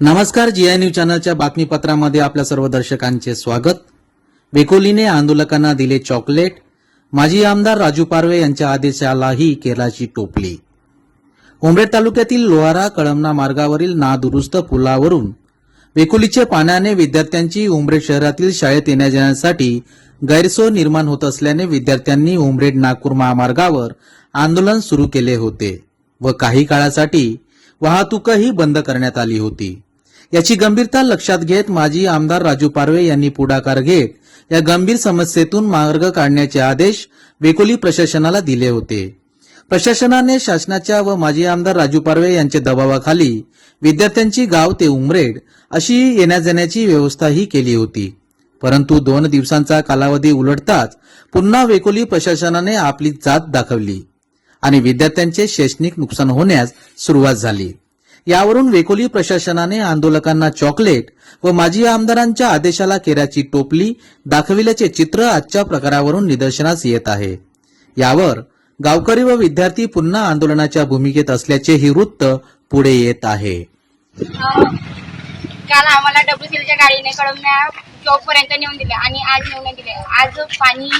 नमस्कार जी I news चॅनलच्या बातमीपत्रामध्ये आपल्या सर्व दर्शकांचे स्वागत. वेकोलीने आंदोलकांना दिले चॉकलेट माजी आमदार राजू पारवे यांच्या आदेशालाही केलाची टोपली. उमरेड तालुक्यातील लोहारा कळमना मार्गावरील नादुरुस्त पुलावरून वेकोलीच्या पाण्याने विद्यार्थ्यांची उमरेड शहरातील शाळेत येण्या जाण्यासाठी गैरसोय निर्माण होत असल्याने विद्यार्थ्यांनी उमरेड नागपूर महामार्गावर आंदोलन सुरू केले होते व काही काळासाठी वाहतूकही बंद करण्यात आली होती. याची गंभीरता लक्षात घेत माजी आमदार राजू पारवे यांनी पुढाकार घेत या गंभीर समस्येतून मार्ग काढण्याचे आदेश वेकोली प्रशासनाला दिले होते. प्रशासनाने शासनाच्या व माजी आमदार राजू पारवे यांच्या दबावाखाली विद्यार्थ्यांची गाव ते उमरेड अशी येण्याजाण्याची व्यवस्थाही केली होती. परंतु दोन दिवसांचा कालावधी उलटताच पुन्हा वेकोली प्रशासनाने आपली जात दाखवली आणि विद्यार्थ्यांचे शैक्षणिक नुकसान होण्यास सुरुवात झाली. यावरून वेकोली प्रशासनाने आंदोलकांना चॉकलेट व माजी आमदारांच्या आदेशाला केराची टोपली दाखविल्याचे चित्र आजच्या प्रकारावरून निदर्शनास येत आहे. यावर गावकरी व विद्यार्थी पुन्हा आंदोलनाच्या भूमिकेत असल्याचेही वृत्त पुढे येत आहे. काल आम्हाला डब्ल्यूसीएलच्या गाडीने कळवण्या चौक पर्यंत नेऊन दिले आणि आज नेऊन दिले. आज पाणी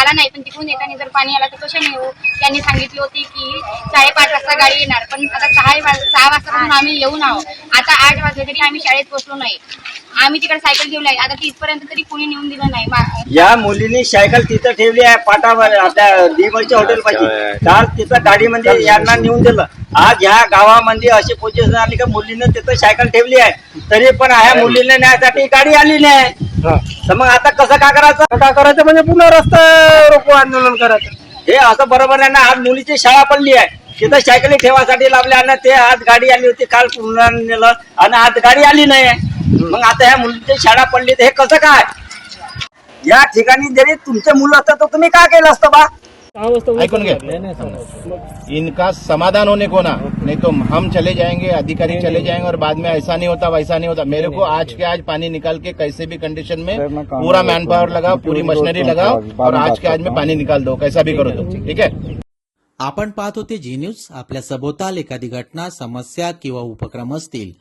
आला नाही पण तिकडून येताना जर पाणी आला तर कशाने येऊ त्यांनी सांगितली होती की साडेपाच वाजता गाडी येणार पण आता सहा सहा वाजतापासून आम्ही येऊन आहोत. आता आठ वाजले तरी आम्ही शाळेत पोहोचलो नाही. आम्ही तिकडे सायकल घेऊन आहे आता तिथपर्यंत तरी कोणी नेऊन दिलं नाही. या मुलीने सायकल तिथं ठेवली आहे पाटावर आपल्या डीमरच्या हॉटेल पाशी काल तिथं गाडीमध्ये यांना नेऊन दिलं. आज ह्या गावामध्ये अशी पोझिशन आली का मुलीनं तिथं सायकल ठेवली आहे. तरी पण ह्या मुलीने न्यायसाठी गाडी आली नाही. तर मग आता कसं काय करायचं? काय करायचं म्हणजे पुन्हा रस्ता रोको आंदोलन करायचं. हे असं बरोबर आहे ना. आज मुलीची शाळा पडली आहे. तिथं सायकली ठेवासाठी लावल्या आणि ते आज गाडी आली होती. काल पुन्हा नेलं आणि आज गाडी आली नाही. मग आता ह्या मुलीची शाळा पडली तर हे कसं काय? या ठिकाणी जरी तुमचे मुलं असतं तर तुम्ही काय केलं असतं बा? ऐकून घ्या इनका समाधान होने को ना नहीं तो हम चले जाएंगे अधिकारी चले जाएंगे और बाद में ऐसा नहीं होता वैसा नहीं होता। मेरे को आज के आज पानी निकाल के कैसे भी कंडीशन में पूरा मैन पावर लगाओ पूरी मशीनरी लगाओ और आज के आज में पानी निकाल दो कैसा भी करो तुम ठीक है? आपण पाहत होते जी न्यूज आपल्या सभोवताल एखादी घटना समस्या किंवा उपक्रम असतील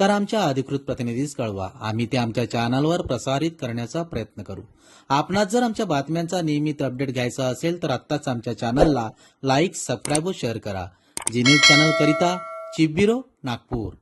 तर आमच्या अधिकृत प्रतिनिधीस कळवा. आम्ही ते आमच्या चॅनलवर प्रसारित करण्याचा प्रयत्न करू. आपणास जर आमच्या बातम्यांचा नियमित अपडेट घ्यायचा असेल तर आत्ताच आमच्या चॅनलला लाईक सबस्क्राईब व शेअर करा. जी न्यूज चॅनल करिता चिप नागपूर.